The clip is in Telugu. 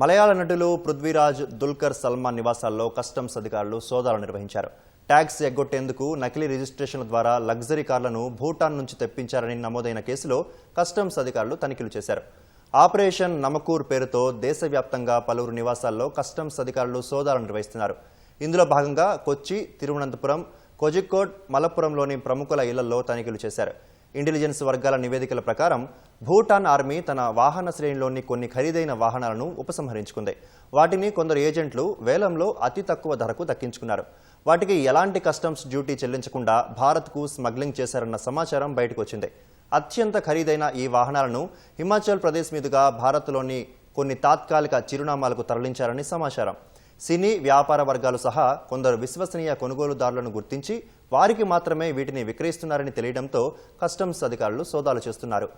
మలయాళ నటులు పృథ్వీరాజ్ దుల్కర్ సల్మాన్ నివాసాల్లో కస్టమ్స్ అధికారులు సోదాలు నిర్వహించారు. ట్యాక్స్ ఎగ్గొట్టేందుకు నకిలీ రిజిస్ట్రేషన్ల ద్వారా లగ్జరీ కార్లను భూటాన్ నుంచి తెప్పించారని నమోదైన కేసులో కస్టమ్స్ అధికారులు తనిఖీలు చేశారు. ఆపరేషన్ నమకూర్ పేరుతో దేశవ్యాప్తంగా పలువురు నివాసాల్లో కస్టమ్స్ అధికారులు సోదాలు నిర్వహిస్తున్నారు. ఇందులో భాగంగా కొచ్చి తిరువనంతపురం కోజిక్కోడ్ మలప్పురంలోని ప్రముఖుల ఇళ్ళలో తనిఖీలు చేశారు. ఇంటెలిజెన్స్ వర్గాల నివేదికల ప్రకారం భూటాన్ ఆర్మీ తన వాహన శ్రేణిలోని కొన్ని ఖరీదైన వాహనాలను ఉపసంహరించుకుంది. వాటిని కొందరు ఏజెంట్లు వేలంలో అతి తక్కువ ధరకు దక్కించుకున్నారు. వాటికి ఎలాంటి కస్టమ్స్ డ్యూటీ చెల్లించకుండా భారత్కు స్మగ్లింగ్ చేశారన్న సమాచారం బయటకు వచ్చింది అత్యంత ఖరీదైన ఈ వాహనాలను హిమాచల్ ప్రదేశ్ మీదుగా భారత్లోని కొన్ని తాత్కాలిక చిరునామాలకు తరలించారని సమాచారం. సినీ వ్యాపార వర్గాలు సహా కొందరు విశ్వసనీయ కొనుగోలుదారులను గుర్తించి వారికి మాత్రమే వీటిని విక్రయిస్తున్నారని తెలియడంతో కస్టమ్స్ అధికారులు సోదాలు చేస్తున్నారు.